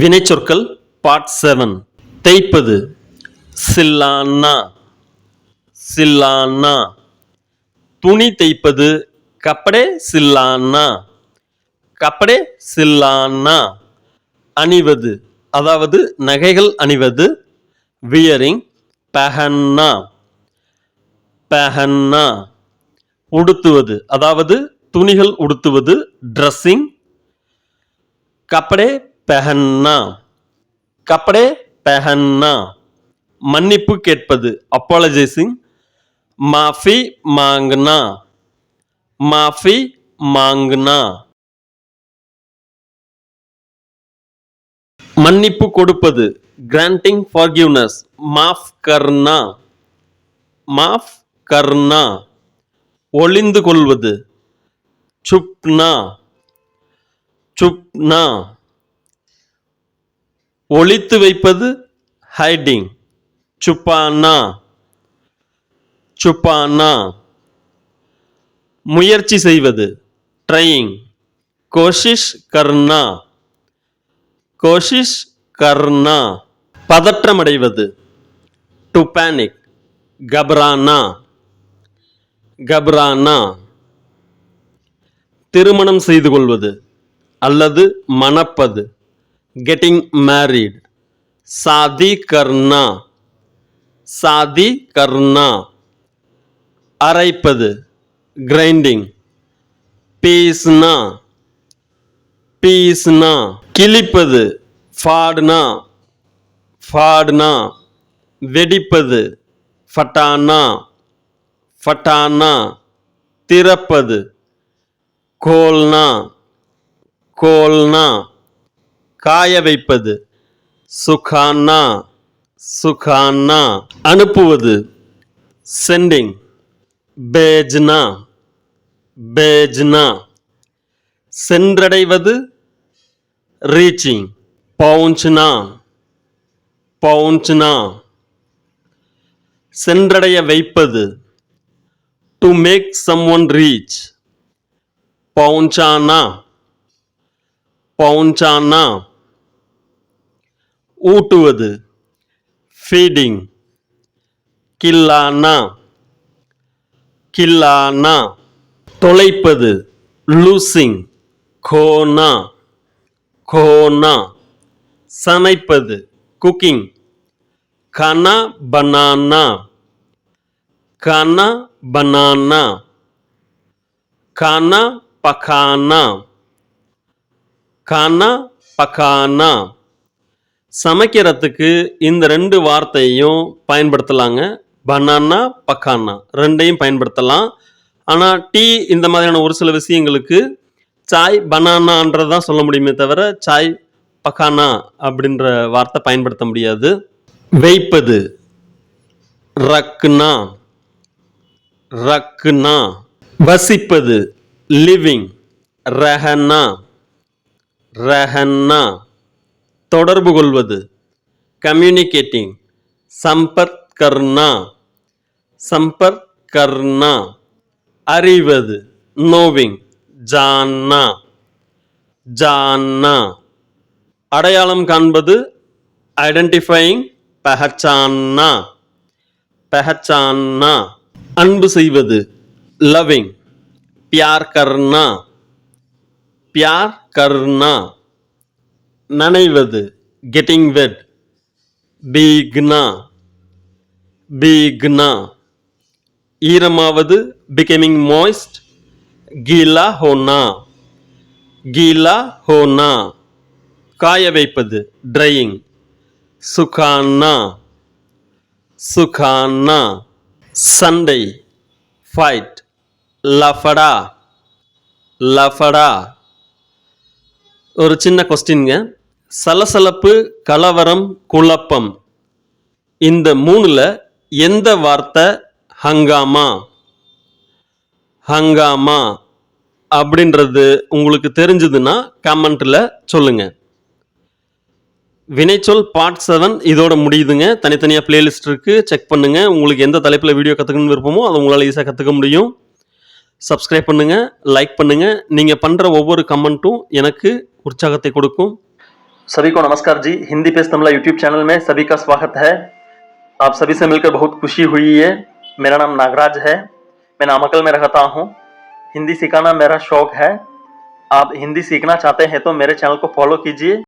வினைச்சொற்கள் part seven தேய்ப்பது. சில்லானா சில்லானா துணி தேய்ப்பது. கப்படே சில்லானா கப்படே சில்லானா அணிவது. அதாவது நகைகள் அணிவது. வியரிங் பெஹன்னா பெஹன்னா உடுத்துவது. அதாவது துணிகள் உடுத்துவது. ட்ரெஸ்ஸிங் கப்படே பெஹன்னா. கப்படே பெஹன்னா. மன்னிப்பு கேட்பது. அப்பாலஜைசிங் மாஃபி மாங்கனா மாஃபி மாங்னா மன்னிப்பு கொடுப்பது. கிராண்டிங் ஃபார்கிவ்னஸ் மாஃப் கர்னா மாஃப் கர்னா ஒளிந்து கொள்வது. சுப்னா சுப்னா ஒழித்து வைப்பது ஹைடிங் சுப்பானா சுப்பானா முயற்சி செய்வது ட்ரையிங் கோஷிஷ் கர்னா கோஷிஷ் கர்னா பதற்றமடைவது டு பேனிக் கப்ரானா. கப்ரானா. திருமணம் செய்து கொள்வது அல்லது மணப்பது. கெட்டிங் மேரீட் शादी करना शादी करना அரைப்பது. கிரைண்டிங் பீஸ்னா. பீஸ்னா. கிழிப்பது. ஃபாடுனா. ஃபாடுனா. வெடிப்பது. ஃபட்டானா. ஃபட்டானா. திறப்பது. கோல்னா. கோல்னா. காய வைப்பது சுகானா சுகானா அனுப்புவது. சென்டிங். பேஜ்னா பேஜ்னா. சென்றடைவது. ரீச்சிங். பவுன்ச்னா பவுன்ச்னா சென்றடைய வைப்பது. To make some one reach. பவுன்ச்சானா பவுன்ச்சானா ஊட்டுவது. ஃபீடிங் கில்லானா. கில்லானா. தொலைப்பது. லூசிங் கோனா கோனா சமைப்பது. குக்கிங் கனா பனானா. கனா பனானா. கானா பகானா கனா பகானா சமைக்கிறதுக்கு இந்த ரெண்டு வார்த்தையும் பயன்படுத்தலாங்க. பனானா பக்கானா. ரெண்டையும் பயன்படுத்தலாம். ஆனால் டீ இந்த மாதிரியான ஒரு சில விஷயங்களுக்கு சாய் பனானான்றது தான் சொல்ல முடியுமே தவிர சாய் பக்கானா அப்படின்ற வார்த்தை பயன்படுத்த முடியாது. வைப்பது. ரக்னா ரக்னா வசிப்பது. லிவிங். ரஹனா. ரஹன்னா தொடர்பு கொள்வது. கம்யூனிகேட்டிங் சம்பர்க் கர்ணா சம்பர்க் கர்ணா அறிவது. நோவிங் ஜான்னா ஜான்னா அடையாளம் காண்பது. ஐடென்டிஃபையிங் பெஹச்சான்னா பெஹச்சான்னா அன்பு செய்வது. லவ்விங் பியார் கர்னா பியார் கர்னா நனைவது கெட்டிங் வெட் பீக்னா பீக்னா ஈரமாவது பிகமிங் மாய்ஸ்ட் கீலா ஹோனா. கீலா ஹோனா. காய வைப்பது ட்ரையிங் சுகானா. சுகானா. சண்டை ஃபைட் லஃபடா. லஃபடா. ஒரு சின்ன கொஸ்டின்ங்க சலசலப்பு கலவரம் குழப்பம். இந்த மூணில் எந்த வார்த்தை ஹங்காமா? ஹங்காமா அப்படின்றது உங்களுக்கு தெரிஞ்சதுன்னா கமெண்ட்டில் சொல்லுங்கள் வினைச்சொல் பார்ட் செவன் இதோட முடியுதுங்க. தனித்தனியாக பிளேலிஸ்ட் இருக்குது செக் பண்ணுங்கள் உங்களுக்கு எந்த தலைப்பில் வீடியோ கற்றுக்கணும்னு விருப்பமோ அதை உங்களால் ஈஸியாக கற்றுக்க முடியும். சப்ஸ்கிரைப் பண்ணுங்கள் லைக் பண்ணுங்கள் நீங்கள் பண்ணுற ஒவ்வொரு கமெண்ட்டும் எனக்கு உற்சாகத்தை கொடுக்கும். सभी को नमस्कार जी। हिंदी पेज तमला यूट्यूब चैनल में सभी का स्वागत है। आप सभी से मिलकर बहुत खुशी हुई है। मेरा नाम नागराज है। मैं नामकल में रहता हूँ। हिंदी सिखाना मेरा शौक है। आप हिंदी सीखना चाहते हैं तो मेरे चैनल को फॉलो कीजिए।